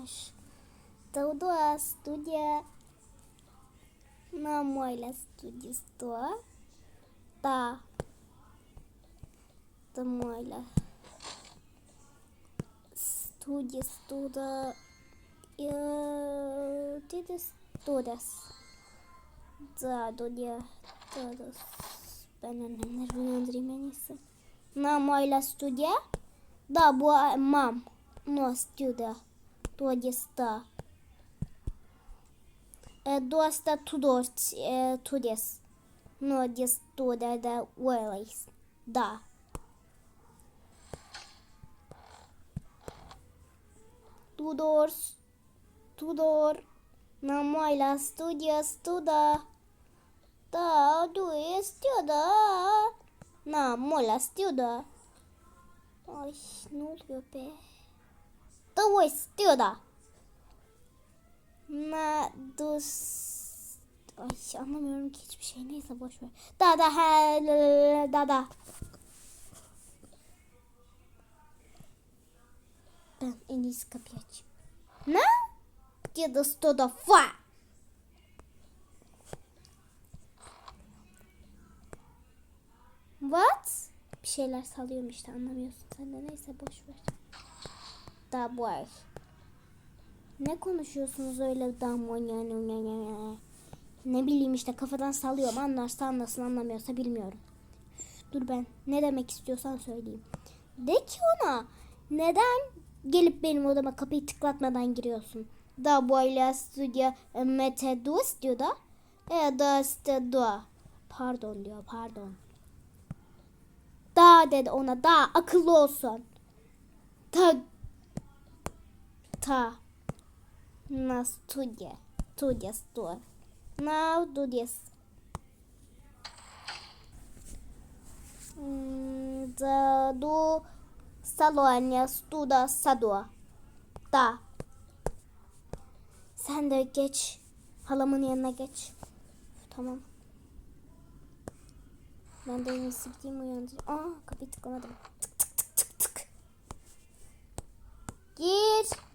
yazmış. Daudoa studia na moila studia sto. Da. Da moila. Studia studa. Ya, det studas. Da, dodia. Todos. Ben annemleri uyandırayım en iyisi. Na moila studia. Da, bu mam. No studia. Dodia sta. E, Dosta tudor e, tudes. No dis tuda da uelis. Da. Tudor. Tudor. Na moila studia studa. Da, du studa. Na mola studa. Ay ne oluyor be? Da o studa. Na dus Ay anlamıyorum hiçbir şey. Neyse boş ver. Da da he da da. Ben en iyisi. Ne? Ya da stoda fa. What? Bir şeyler salıyorum işte anlamıyorsun sen de neyse boş ver. Da boy. Ne konuşuyorsunuz öyle damon yani ne bileyim işte kafadan sallıyorum anlarsa anlasın anlamıyorsa bilmiyorum. Dur ben ne demek istiyorsan söyleyeyim. De ki ona neden gelip benim odama kapıyı tıklatmadan giriyorsun? Da böyle stüdyo mete dus diyor da. E da stüdyo. Pardon diyor pardon. Da dedi ona da akıllı olsun. Ta ta na studia. Studia store. Now do this. Da do salonia studa sadua. Da. Sen de geç. Halamın yanına geç. Tamam. Ben de en iyisi gideyim uyandırayım. Aa kapıyı tıklamadım. Tık tık tık tık tık. Gir.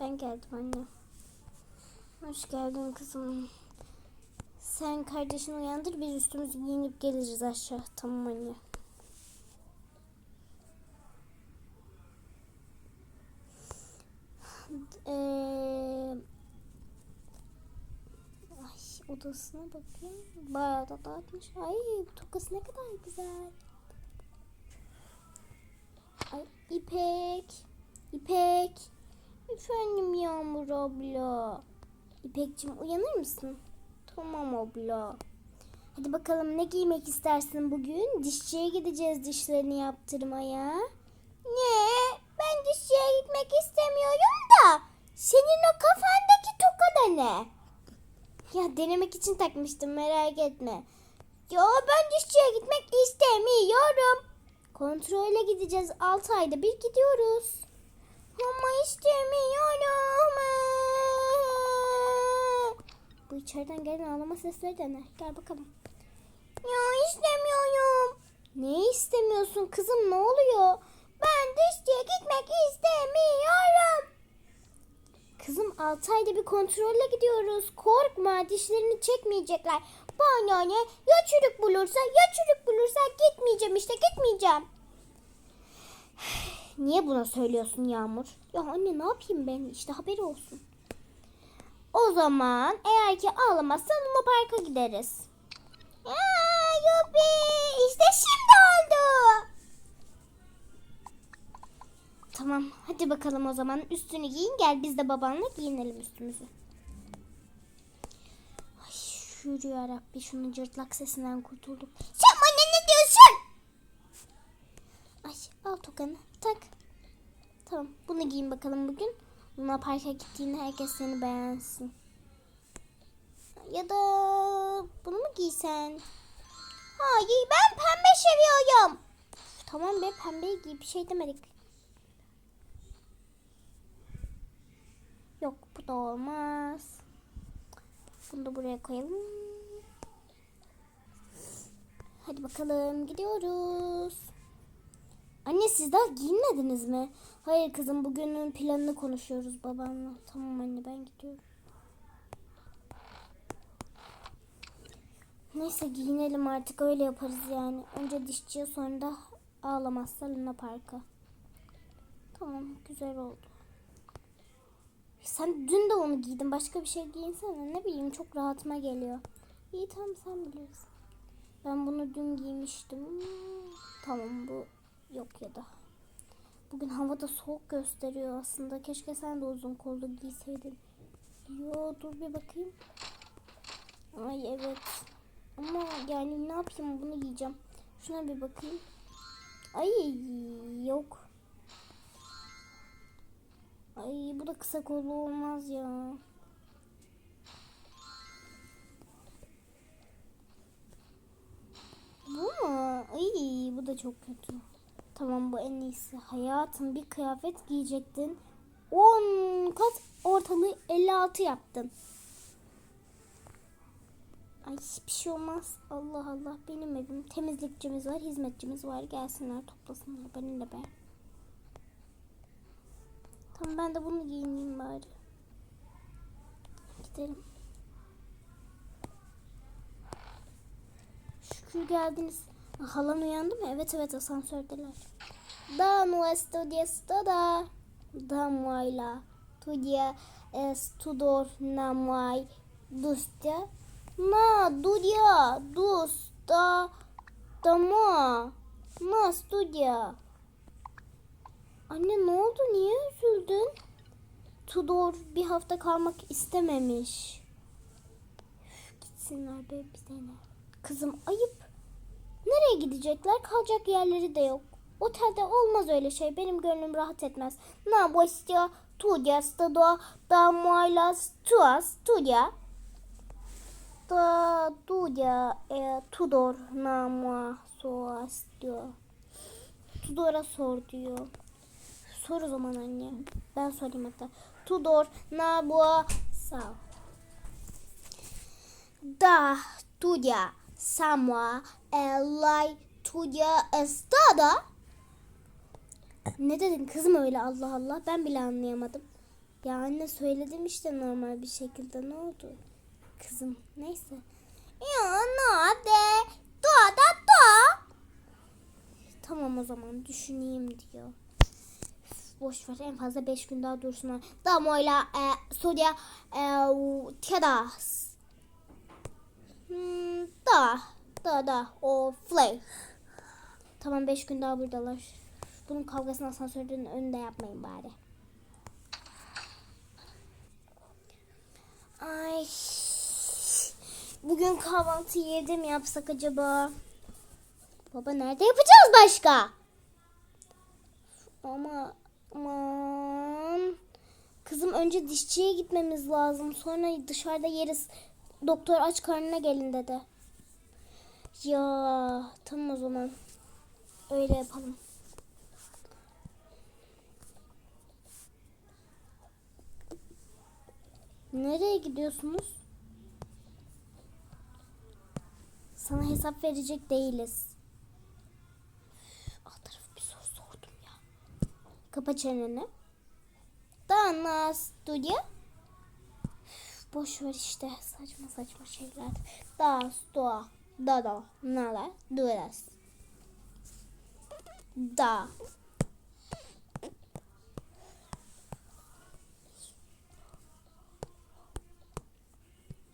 Ben geldim anne. Hoş geldin kızım. Sen kardeşini uyandır biz üstümüzü giyinip geliriz aşağı. Tamam anne. Eee Ay odasına bakayım. Bayağı da dağıtmış. Ay bu tokası ne kadar güzel. Ay İpek. İpek. Efendim Yağmur abla. İpekçim uyanır mısın? Tamam abla. Hadi bakalım ne giymek istersin bugün? Dişçiye gideceğiz dişlerini yaptırmaya. Ne? Ben dişçiye gitmek istemiyorum da. Senin o kafandaki toka da ne? Ya denemek için takmıştım merak etme. Ya ben dişçiye gitmek istemiyorum. Kontrole gideceğiz 6 ayda bir gidiyoruz. Ama istemiyorum. Bu içeriden gelen ağlama sesleri de? Gel bakalım. Ya istemiyorum. Ne istemiyorsun kızım ne oluyor? Ben dişçiye gitmek istemiyorum. Kızım 6 ayda bir kontrolle gidiyoruz. Korkma dişlerini çekmeyecekler. Bana ne? Ya çürük bulursa ya çürük bulursa gitmeyeceğim işte gitmeyeceğim. Niye buna söylüyorsun Yağmur? Ya anne ne yapayım ben işte haberi olsun. O zaman eğer ki ağlamazsan Luna Park'a gideriz. Aa, yuppi işte şimdi oldu. Tamam hadi bakalım o zaman üstünü giyin gel biz de babanla giyinelim üstümüzü. Ay şükür ya Rabbi şunun cırtlak sesinden kurtulduk. Sen bana ne diyorsun? Ay al tokanı tak. Tamam bunu giyin bakalım bugün. Luna Park'a gittiğinde herkes seni beğensin. Ya da bunu mu giysen? Hayır ben pembe seviyorum. Tamam be pembeyi giy bir şey demedik. Yok bu da olmaz. Bunu da buraya koyalım. Hadi bakalım gidiyoruz. Anne siz daha giyinmediniz mi? Hayır kızım bugünün planını konuşuyoruz babanla. Tamam anne ben gidiyorum. Neyse giyinelim artık öyle yaparız yani. Önce dişçiye sonra da ağlamazsa Luna Park'a. Tamam güzel oldu. Sen dün de onu giydin. Başka bir şey giyinsene. Ne bileyim çok rahatıma geliyor. İyi tamam sen bilirsin. Ben bunu dün giymiştim. Tamam bu yok ya da. Bugün havada soğuk gösteriyor aslında. Keşke sen de uzun kollu giyseydin. Yo dur bir bakayım. Ay evet. Ama yani ne yapayım bunu giyeceğim. Şuna bir bakayım. Ay yok. Ay bu da kısa kollu olmaz ya. Bu mu? Ay bu da çok kötü. Tamam bu en iyisi. Hayatım bir kıyafet giyecektin. 10 kat ortalığı 56 yaptın. Ay bir şey olmaz. Allah Allah benim evim. Temizlikçimiz var, hizmetçimiz var. Gelsinler toplasınlar beni de be. Tamam ben de bunu giyineyim bari. Gidelim. Şükür geldiniz. Halan uyandı mı? Evet evet asansördeler. Da nuestro da da muayla. Tudia estudor na muay dustia. Na dudia dusta da mua. Na studia. Anne ne oldu? Niye üzüldün? Tudor bir hafta kalmak istememiş. Gitsinler be bize ne? Kızım ayıp. Nereye gidecekler? Kalacak yerleri de yok. Otelde olmaz öyle şey. Benim gönlüm rahat etmez. Na vostia tudia stado da muaylas tuas tudia. Da tudia e, Tudor na mua soas diyor. Tudor'a sor diyor. Sor o zaman anne. Ben sorayım hatta. Tudor na bua sağ. Da tudia samua elay tudia estada. Ne dedin kızım öyle Allah Allah ben bile anlayamadım. Ya anne söyledim işte normal bir şekilde ne oldu? Kızım neyse. Ya nade da da da. Tamam o zaman düşüneyim diyor boş ver en fazla 5 gün daha dursunlar. Damoyla e, Sudia e, Tiadas. Hmm, da da da o Flay. Tamam 5 gün daha buradalar. Bunun kavgasını asansörün önünde yapmayın bari. Ay. Bugün kahvaltı evde mi yapsak acaba? Baba nerede yapacağız başka? Ama aman. Kızım önce dişçiye gitmemiz lazım. Sonra dışarıda yeriz. Doktor aç karnına gelin dedi. Ya tamam o zaman. Öyle yapalım. Nereye gidiyorsunuz? Sana hesap verecek değiliz. Alt tarafı bir soru sordum ya. Kapa çeneni. Dana stüdyo. Boş ver işte saçma saçma şeyler. Da sto da da nala duras. Da.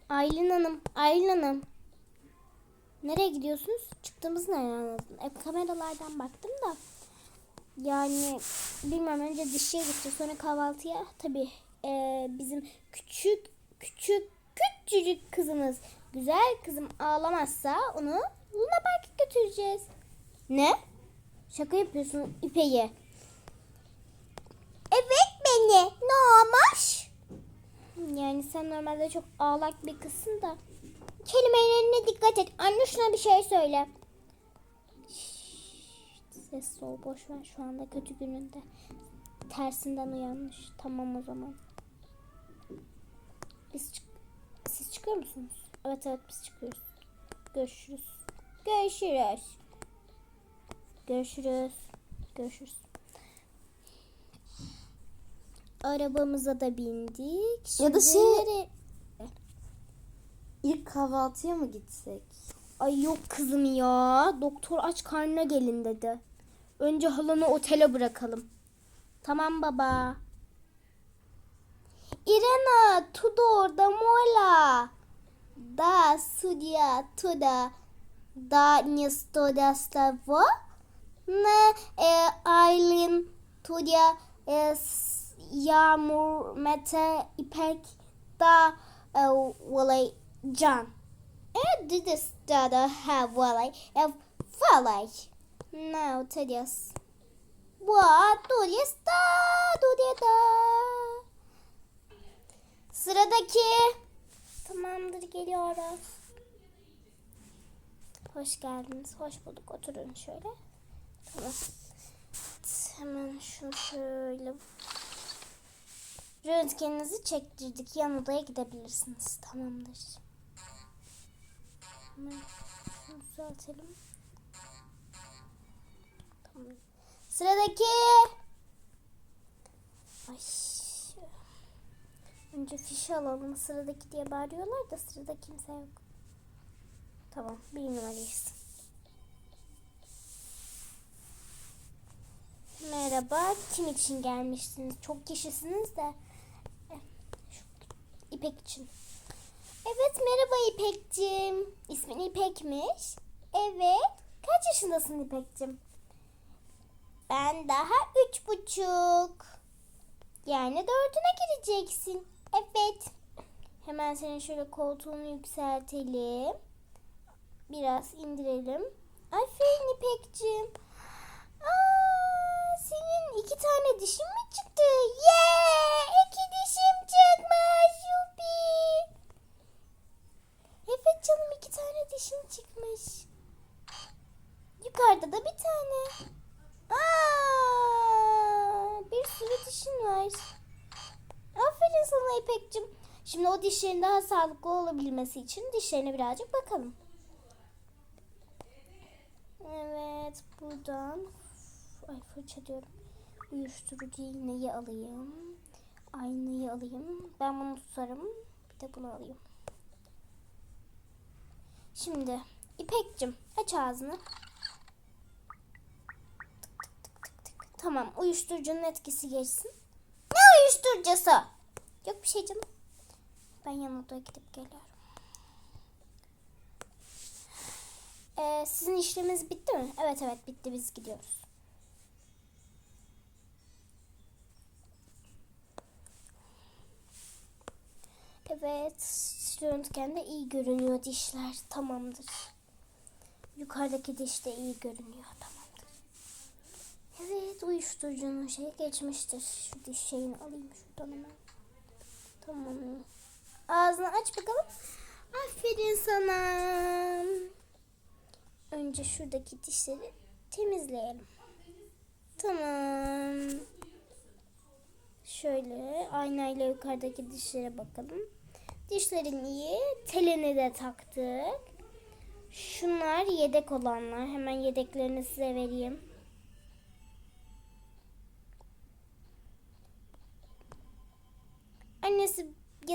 Aylin Hanım, Aylin Hanım. Nereye gidiyorsunuz? Çıktığımızı nereden anladın? E, kameralardan baktım da. Yani bilmem önce dişçiye gideceğiz sonra kahvaltıya. Tabii e, bizim küçük küçük küçücük kızımız güzel kızım ağlamazsa onu Luna Park'a götüreceğiz. Ne? Şaka yapıyorsun İpe'ye. Evet beni. Ne olmuş? Yani sen normalde çok ağlak bir kızsın da. Kelimelerine dikkat et. Anne bir şey söyle. Şşt, Ses ol boş ver şu anda kötü gününde. Tersinden uyanmış. Tamam o zaman. Biz çık Siz çıkıyor musunuz? Evet evet biz çıkıyoruz. Görüşürüz. Görüşürüz. Görüşürüz. Görüşürüz. Arabamıza da bindik. Ya da Şimdi şey- nereye- İlk kahvaltıya mı gitsek? Ay yok kızım ya. Doktor aç karnına gelin dedi. Önce halanı otele bırakalım. Tamam baba. Irena, tudor da mola. Da sudia tuda. Da njesto da stavo. Ne e, Aylin, Tudia, e, Yağmur, Mete, İpek, da e, Valay, Can. E dedi stada ha Valay, e Valay. No, Tudias. Boa, Tudias da, Tudia da. Sıradaki. Tamamdır geliyoruz. Hoş geldiniz. Hoş bulduk. Oturun şöyle. Tamam. Hemen şunu şöyle. Röntgeninizi çektirdik. Yan odaya gidebilirsiniz. Tamamdır. Hemen şunu düzeltelim. Tamam. Sıradaki. Ay. Önce fişi alalım. Sıradaki diye bağırıyorlar da sırada kimse yok. Tamam. Bir numarayız. Merhaba. Kim için gelmişsiniz? Çok kişisiniz de. Eh, İpek için. Evet merhaba İpek'cim. İsmin İpek'miş. Evet. Kaç yaşındasın İpek'cim? Ben daha üç buçuk. Yani dördüne gireceksin. Evet. Hemen senin şöyle koltuğunu yükseltelim. Biraz indirelim. Aferin İpek'cim. Senin iki tane dişin mi çıktı? Yeah! İki dişim çıkmış. Yupi. Evet canım iki tane dişin çıkmış. Yukarıda da bir tane. Aa, bir sürü dişin var. Aferin sana İpek'cim. Şimdi o dişlerin daha sağlıklı olabilmesi için dişlerine birazcık bakalım. Evet buradan ay fırça diyorum. Uyuşturucu iğneyi alayım. Aynayı alayım. Ben bunu tutarım. Bir de bunu alayım. Şimdi İpek'cim aç ağzını. Tamam uyuşturucunun etkisi geçsin. Uyuşturucusu? Yok bir şey canım. Ben yan odaya gidip geliyorum. Ee, sizin işleminiz bitti mi? Evet evet bitti biz gidiyoruz. Evet röntgende iyi görünüyor dişler tamamdır. Yukarıdaki diş de iyi görünüyor tamamdır. Evet uyuşturucunun şeyi geçmiştir. Şu şeyini alayım şuradan hemen. Tamam. Ağzını aç bakalım. Aferin sana. Önce şuradaki dişleri temizleyelim. Tamam. Şöyle aynayla yukarıdaki dişlere bakalım. Dişlerin iyi. Telini de taktık. Şunlar yedek olanlar. Hemen yedeklerini size vereyim.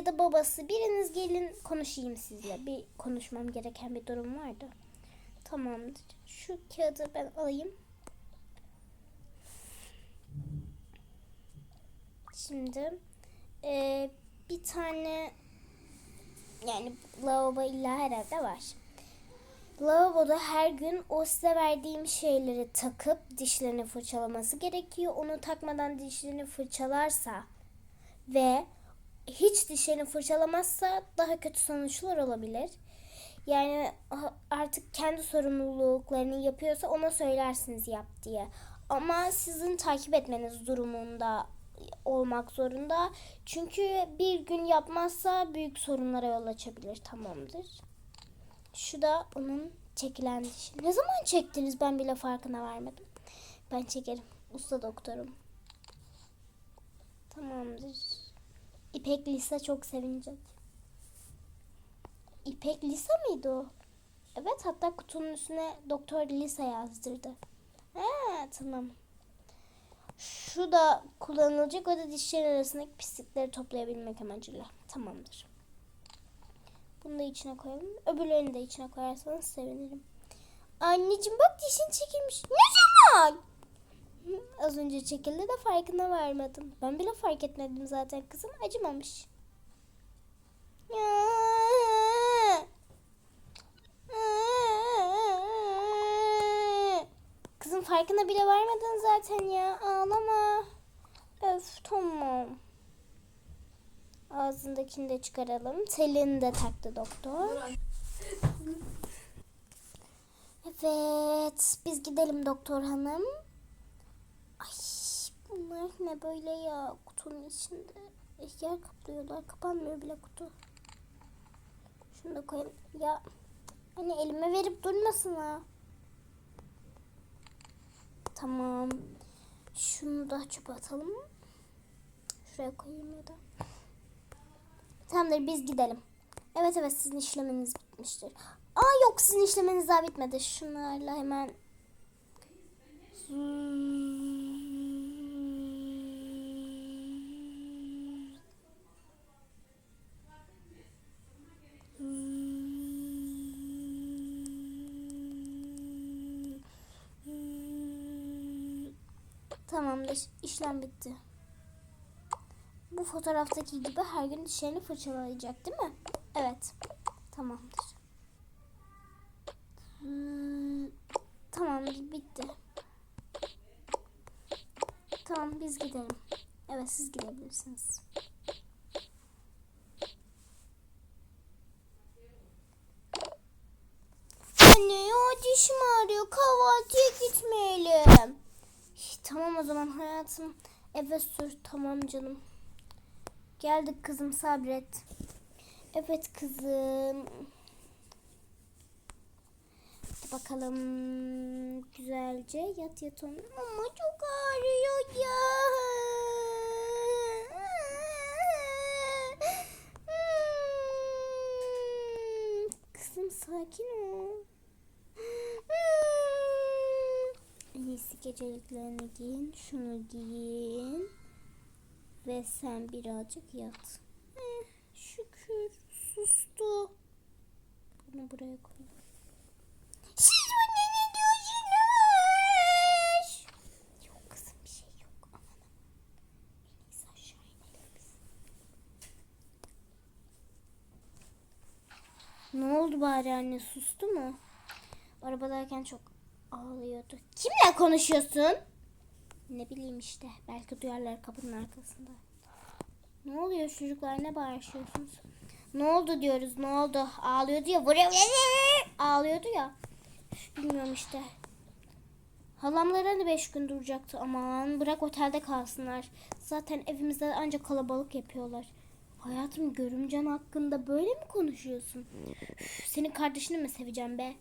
Da babası biriniz gelin konuşayım sizle. Bir konuşmam gereken bir durum vardı. Tamamdır. Şu kağıdı ben alayım. Şimdi eee, bir tane yani lavabo illa herhalde var. Lavaboda her gün o size verdiğim şeyleri takıp dişlerini fırçalaması gerekiyor. Onu takmadan dişlerini fırçalarsa ve hiç dişlerini fırçalamazsa daha kötü sonuçlar olabilir. Yani a- artık kendi sorumluluklarını yapıyorsa ona söylersiniz yap diye. Ama sizin takip etmeniz durumunda olmak zorunda. Çünkü bir gün yapmazsa büyük sorunlara yol açabilir. Tamamdır. Şu da onun çekilen dişi. Ne zaman çektiniz ben bile farkına varmadım. Ben çekerim. Usta doktorum. Tamamdır. İpek Lisa çok sevinecek. İpek Lisa mıydı o? Evet hatta kutunun üstüne Doktor Lisa yazdırdı. Ha tamam. Şu da kullanılacak. O da dişlerin arasındaki pislikleri toplayabilmek amacıyla. Tamamdır. Bunu da içine koyalım. Öbürlerini de içine koyarsanız sevinirim. Anneciğim bak dişin çekilmiş. Ne zaman? Az önce çekildi de farkına varmadım. Ben bile fark etmedim zaten kızım. Acımamış. Kızım farkına bile varmadın zaten ya. Ağlama. Öf tamam. Ağzındakini de çıkaralım. Telini de taktı doktor. Evet. Biz gidelim doktor hanım. Ay bunlar ne böyle ya kutunun içinde. Yer kaplıyorlar. Kapanmıyor bile kutu. Şunu da koyalım. Ya hani elime verip durmasın ha. Tamam. Şunu da çöpe atalım. Şuraya koyayım ya da. Tamamdır biz gidelim. Evet evet sizin işlemeniz bitmiştir. Aa yok sizin işlemeniz daha bitmedi. Şunlarla hemen Tamamdır. işlem bitti. Bu fotoğraftaki gibi her gün dişlerini fırçalayacak değil mi? Evet. Tamamdır. Hmm, Tamamdır. Bitti. Tamam biz gidelim. Evet siz gidebilirsiniz. Anne ya dişim ağrıyor. Kahvaltıya gitmeyelim. Tamam o zaman hayatım. Eve sür. Tamam canım. Geldik kızım sabret. Evet kızım. Bakalım. Güzelce yat yat onu. Ama çok ağrıyor ya. Kızım sakin ol. İyisi geceliklerini giyin. Şunu giyin. Ve sen birazcık yat. Eh, şükür sustu. Bunu buraya koyalım. Siz bana ne diyorsunuz? Yok kızım bir şey yok. Aman aman. En iyisi aşağı inelim. Ne oldu bari anne sustu mu? Arabadayken çok ağlıyordu. Kimle konuşuyorsun? Ne bileyim işte. Belki duyarlar kapının arkasında. Ne oluyor çocuklar? Ne bağırışıyorsunuz? Ne oldu diyoruz. Ne oldu? Ağlıyordu ya. Vuruyor. Ağlıyordu ya. Bilmiyorum işte. Halamlar hani beş gün duracaktı. Aman bırak otelde kalsınlar. Zaten evimizde ancak kalabalık yapıyorlar. Hayatım görümcen hakkında böyle mi konuşuyorsun? Üf, senin kardeşini mi seveceğim be?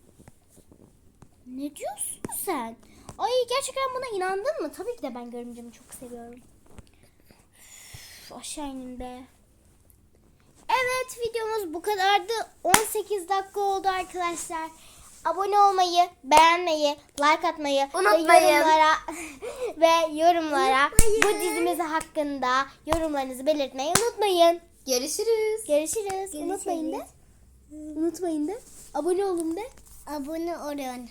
Ne diyorsun sen? Ay gerçekten buna inandın mı? Tabii ki de ben görümcemi çok seviyorum. Üf, aşağı inin be. Evet videomuz bu kadardı. 18 dakika oldu arkadaşlar. Abone olmayı, beğenmeyi, like atmayı ve Unutmayın. yorumlara ve yorumlara Unutmayın. bu dizimiz hakkında yorumlarınızı belirtmeyi unutmayın. Görüşürüz. Görüşürüz. Unutmayın da. Unutmayın da. Abone olun da. Abone olun.